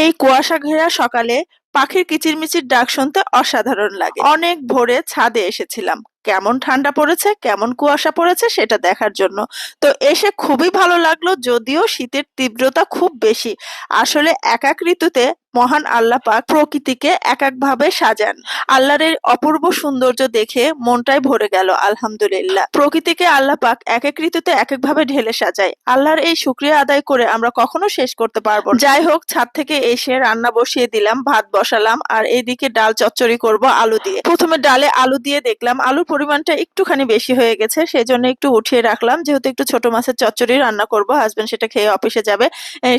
এই কুয়াশা ঘেরা সকালে পাখির কিচিরমিচির ডাক শুনতে অসাধারণ লাগে। অনেক ভোরে ছাদে এসেছিলাম। কেমন ঠান্ডা পড়েছে, কেমন কুয়াশা পড়েছে সেটা দেখার জন্য। তো এসে খুবই ভালো লাগল, যদিও শীতের তীব্রতা খুব বেশি। আসলে এক এক ঋতুতে মহান আল্লাহ পাক প্রকৃতিকে এক এক ভাবে সাজান। আল্লাহর এই অপূর্ব সৌন্দর্য দেখে মনটাই ভরে গেল, আলহামদুলিল্লাহ। প্রকৃতিকে আল্লাহ পাক এক এক ঋতুতে এক এক ভাবে ঢেলে সাজায়। আল্লাহর এই শুক্রিয়া আদায় করে আমরা কখনো শেষ করতে পারব। যাই হোক, ছাদ থেকে এসে রান্না বসিয়ে দিলাম, ভাত বসালাম, আর এইদিকে ডাল চচ্চড়ি করব আলু দিয়ে। প্রথমে ডালে আলু দিয়ে দেখলাম আলুর পরিমাণটা একটুখানি বেশি হয়ে গেছে সেই জন্য একটু উঠিয়ে রাখলাম। যেহেতু একটু ছোট মাছের চচ্চড়ি রান্না করব, হাজবেন্ড সেটা খেয়ে অফিসে যাবে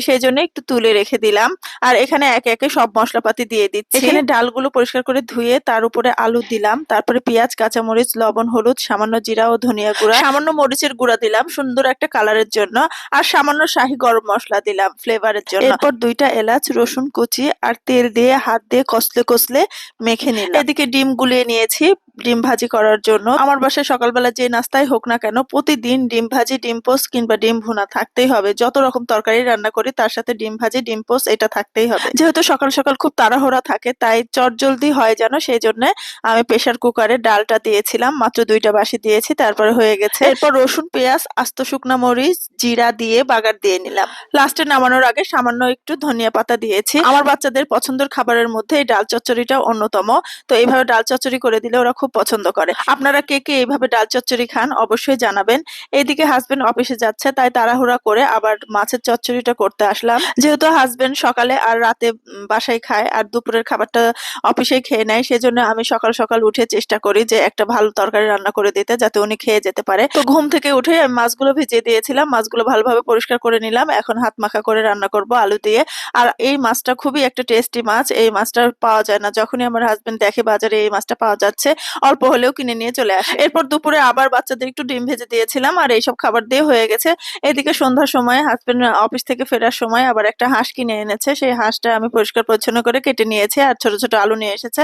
সেই জন্য একটু তুলে রেখে দিলাম। আর এখানে একে একে একে সব মশলাপাতি দিয়ে দিচ্ছি। এখানে ডালগুলো পরিষ্কার করে ধুয়ে তার উপরে আলু দিলাম। তারপরে পেঁয়াজ কাঁচামরিচ লবণ হলুদ সামান্য জিরা ও ধনিয়া গুঁড়া সামান্য মরিচের গুঁড়া দিলাম সুন্দর একটা কালারের জন্য। আর সামান্য শাহি গরম মশলা দিলাম ফ্লেভারের জন্য। এরপর দুইটা এলাচ রসুন কুচি আর তেল দিয়ে হাত দিয়ে কষলে কষলে মেখে নিলাম। এদিকে ডিম গুলিয়ে নিয়েছি ডিম ভাজি করার জন্য। আমার বাসায় সকালবেলা যে নাস্তায় হোক না কেন প্রতিদিন ডিম ভাজি ডিম পোস্ট কিংবা ডিম ভুনা থাকতেই হবে। যত রকম তরকারি রান্না করি তার সাথে ডিম ভাজি ডিম পোস্ট এটা থাকতেই হবে। যেহেতু সকাল সকাল খুব তাড়াহুড়া থাকে তাই চটজলদি হয় যেন সেই জন্য আমি প্রেসার কুকারে ডালটা দিয়েছিলাম মাত্র দুইটা বাসি দিয়েছি তারপরে হয়ে গেছে এরপর রসুন পেঁয়াজ আস্ত শুকনা মরিচ জিরা দিয়ে বাগার দিয়ে নিলাম। লাস্টে নামানোর আগে সামান্য একটু ধনিয়া পাতা দিয়েছি। আমার বাচ্চাদের পছন্দের খাবারের মধ্যে এই ডাল চচ্চড়িটা অন্যতম। তো এইভাবে ডাল চচ্চড়ি করে দিলে ওরা খুব পছন্দ করে। আপনারা কে কে এইভাবে ডাল চচ্চড়ি খান অবশ্যই জানাবেন। এইদিকে হাজবেন্ড অফিসে যাচ্ছে তাই তাড়াহুড়া করে আবার মাছের চচ্চড়িটা করতে আসলাম। যেহেতু হাজবেন্ড সকালে আর রাতে বাসায় খায় আর দুপুরের খাবারটা অফিসে খেয়ে নেয়। সেজন্য আমি সকাল সকাল উঠে চেষ্টা করি যে একটা ভালো তরকারি রান্না করে দিতে যাতে উনি খেয়ে যেতে পারে। তো ঘুম থেকে উঠে আমি মাছগুলো ভিজিয়ে দিয়েছিলাম, মাছগুলো ভালোভাবে পরিষ্কার করে নিলাম। এখন হাত মাখা করে রান্না করব আলু দিয়ে। আর এই মাছটা খুবই একটা টেস্টি মাছ। এই মাছটা পাওয়া যায় না। যখনই আমার হাজবেন্ড দেখে বাজারে এই মাছটা পাওয়া যাচ্ছে, অল্প হলেও কিনে নিয়ে চলে আসে। এরপর দুপুরে আবার বাচ্চাদের একটু ডিম ভেজে দিয়েছিলাম আর এইসব খাবার দিয়ে হয়ে গেছে। এদিকে সন্ধ্যার সময় হাজবেন্ড অফিস থেকে ফেরার সময় আবার একটা হাঁস কিনে এনেছে। সেই হাঁসটা আমি পরিষ্কার পরিচ্ছন্ন করে কেটে নিয়েছি আর ছোট ছোট আলু নিয়ে এসেছে।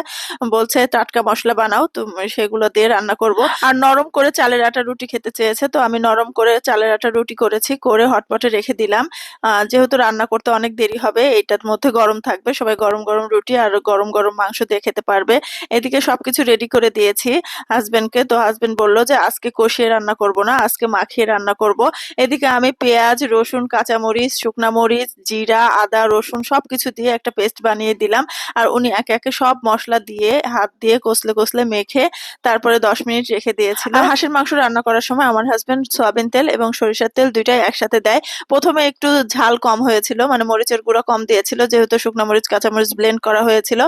বলছে, টাটকা মশলা বানাও তুমি সেগুলো দিয়ে রান্না করব। আর নরম করে চালের আটা রুটি খেতে চেয়েছে, তো আমি নরম করে চালের আটা রুটি করেছি, করে হটপটে রেখে দিলাম। যেহেতু রান্না করতে অনেক দেরি হবে, এইটার মধ্যে গরম থাকবে, সবাই গরম গরম রুটি আর গরম গরম মাংস দিয়ে খেতে পারবে। এদিকে সবকিছু রেডি করে দিয়েছি হাজবেন্ডকে তো হাজবেন্ড বলল যে, আজকে কষিয়ে রান্না করব না, আজকে মাখিয়ে রান্না করব। এদিকে আমি পেঁয়াজ, রসুন, কাঁচামরিচ, শুকনা মরিচ, জিরা, আদা, রসুন সবকিছু দিয়ে একটা পেস্ট বানিয়ে দিলাম। আর উনি একে একে সব মশলা দিয়ে হাত দিয়ে কষলে কষলে মেখে তারপরে দশ মিনিট রেখে দিয়েছিল। আর হাঁসের মাংস রান্না করার সময় আমার হাজব্যান্ড সয়াবিন তেল এবং সরিষার তেল দুইটাই একসাথে দেয়। প্রথমে একটু ঝাল কম হয়েছিল মানে মরিচের গুঁড়ো কম দিয়েছিল যেহেতু শুকনো মরিচ কাঁচামরিচ ব্লেন্ড করা হয়েছিল।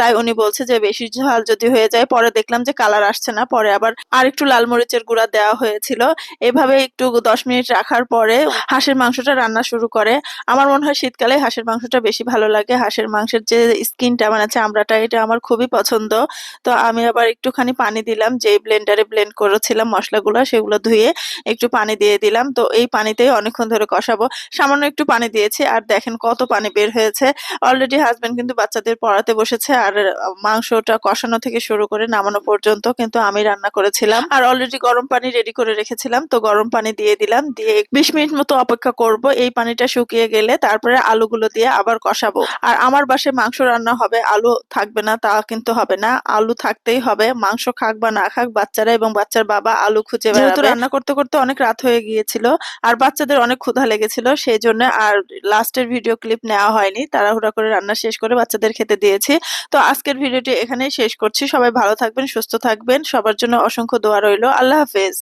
তাই উনি বলছে যে বেশি ঝাল যদি হয়ে যায় পরে দেখলাম যে কালার আসছে না। পরে আবার আর একটু লাল মরিচের গুঁড়া দেওয়া হয়েছিল। এভাবে একটু দশ মিনিট রাখার পরে হাঁসের মাংসটা রান্না শুরু করে। আমার মনে হয় শীতকালে হাঁসের মাংসটা বেশি ভালো লাগে, হাঁসের মাংসের যে স্কিনটা মানে চামড়াটা এটা আমার খুবই পছন্দ। তো আমি আবার একটুখানি পানি দিলাম যে ব্লেন্ডারে ব্লেন্ড করেছিলাম মশলাগুলো, সেগুলো ধুয়ে একটু পানি দিয়ে দিলাম। তো এই পানিতেই অনেকক্ষণ ধরে কষাবো। সামান্য একটু পানি দিয়েছি, আর দেখেন কত পানি বের হয়েছে। অলরেডি হাজবেন্ড কিন্তু বাচ্চাদের পড়াতে বসেছে, আর মাংসটা কষানো থেকে শুরু করে নামানো পর্যন্ত কিন্তু আমি রান্না করেছিলাম। আর অলরেডি গরম পানি রেডি করে রেখেছিলাম, তো গরম পানি দিয়ে দিলাম। দিয়ে বিশ মিনিট মতো অপেক্ষা করব। এই পানিটা শুকিয়ে গেলে তারপরে আলুগুলো দিয়ে আবার কষাবো। আর আমার বাসায় মাংস রান্না হবে আলু থাকবে না তা কিন্তু হবে না। আলু থাকতেই হবে মাংস খাক বা না খাক বাচ্চারা এবং বাচ্চার বাবা আলু খুঁজে যেহেতু রান্না করতে করতে অনেক রাত হয়ে গিয়েছিল আর বাচ্চাদের অনেক ক্ষুধা লেগেছিল সেই জন্য আর লাস্টের ভিডিও ক্লিপ নেওয়া হয়নি। তাড়াহুড়া করে রান্না শেষ করে বাচ্চাদের খেতে দিয়েছি। তো আজকের ভিডিওটি এখানেই শেষ করছি। সবাই ভালো থাকবেন সুস্থ থাকবেন। সবার জন্য অসংখ্য দোয়া রইল। আল্লাহ হাফেজ।